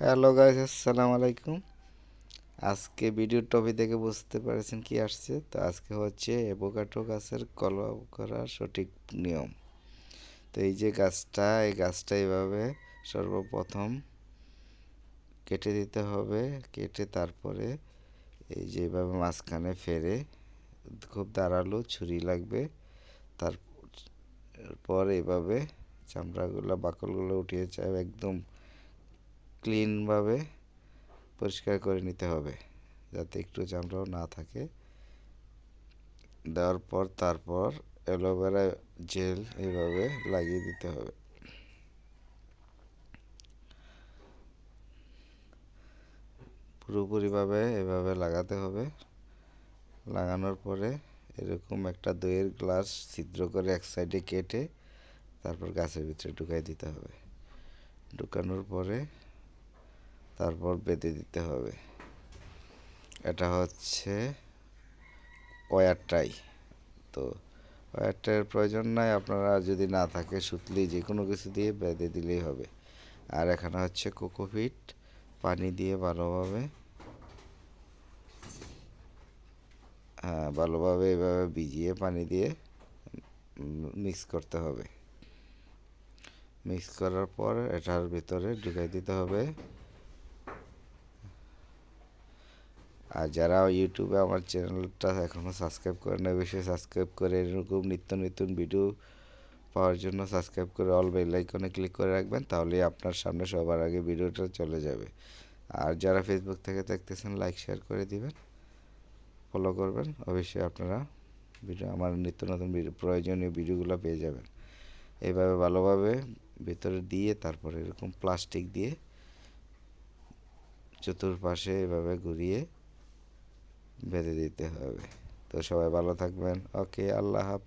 Hello guys আসসালামু আলাইকুম। আজকে ভিডিও টপিক দেখে বুঝতে পেরেছেন কি আসছে। তো আজকে হচ্ছে অ্যাভোকাডো গাছের কলম করার সঠিক নিয়ম। তো এই যে গাছটা, এই গাছটা এইভাবে সর্বপ্রথম কেটে দিতে হবে। কেটে তারপরে এই যে এইভাবে মাঝখানে ফেরে খুব দাঁড়াল ছুরি লাগবে। তারপর এইভাবে চামড়াগুলো, বাকলগুলো উঠিয়ে চাই একদম ক্লিনভাবে পরিষ্কার করে নিতে হবে, যাতে একটু চামড়াও না থাকে। দেওয়ার পর তারপর অ্যালোভেরা জেল এইভাবে লাগিয়ে দিতে হবে। পুরোপুরিভাবে এভাবে লাগাতে হবে। লাগানোর পরে এরকম একটা দইয়ের গ্লাস ছিদ্র করে এক সাইডে কেটে তারপর গাছের ভিতরে ঢুকাই দিতে হবে। ঢুকানোর পরে তারপর বেঁধে দিতে হবে। এটা হচ্ছে ওয়ারটাই তো ওয়ারটাইয়ের প্রয়োজন নাই, আপনারা যদি না থাকে সুতলি যে কোনো কিছু দিয়ে বেঁধে দিলেই হবে। আর এখানে হচ্ছে কোকোপিট, পানি দিয়ে ভালোভাবে হ্যাঁ ভালোভাবে এভাবে ভিজিয়ে পানি দিয়ে মিক্স করতে হবে। মিক্স করার পর এটার ভিতরে ঢুকাই দিতে হবে। আর যারা ইউটিউবে আমার চ্যানেলটা এখনও সাবস্ক্রাইব করে না অবশ্যই সাবস্ক্রাইব করে এরকম নিত্য নতুন ভিডিও পাওয়ার জন্য সাবস্ক্রাইব করে অল বেল আইকনে ক্লিক করে রাখবেন তাহলে আপনার সামনে সবার আগে ভিডিওটা চলে যাবে। আর যারা ফেসবুক থেকে দেখতেছেন লাইক শেয়ার করে দিবেন ফলো করবেন, অবশ্যই আপনারা ভিডিও আমার নিত্য নতুন প্রয়োজনীয় ভিডিওগুলো পেয়ে যাবেন। এইভাবে ভালোভাবে ভিতরে দিয়ে তারপরে এরকম প্লাস্টিক দিয়ে চতুর্পাশে এভাবে ঘুরিয়ে বেঁধে দিতে হবে। তো সবাই ভালো থাকবেন। ওকে আল্লাহ হাফিজ।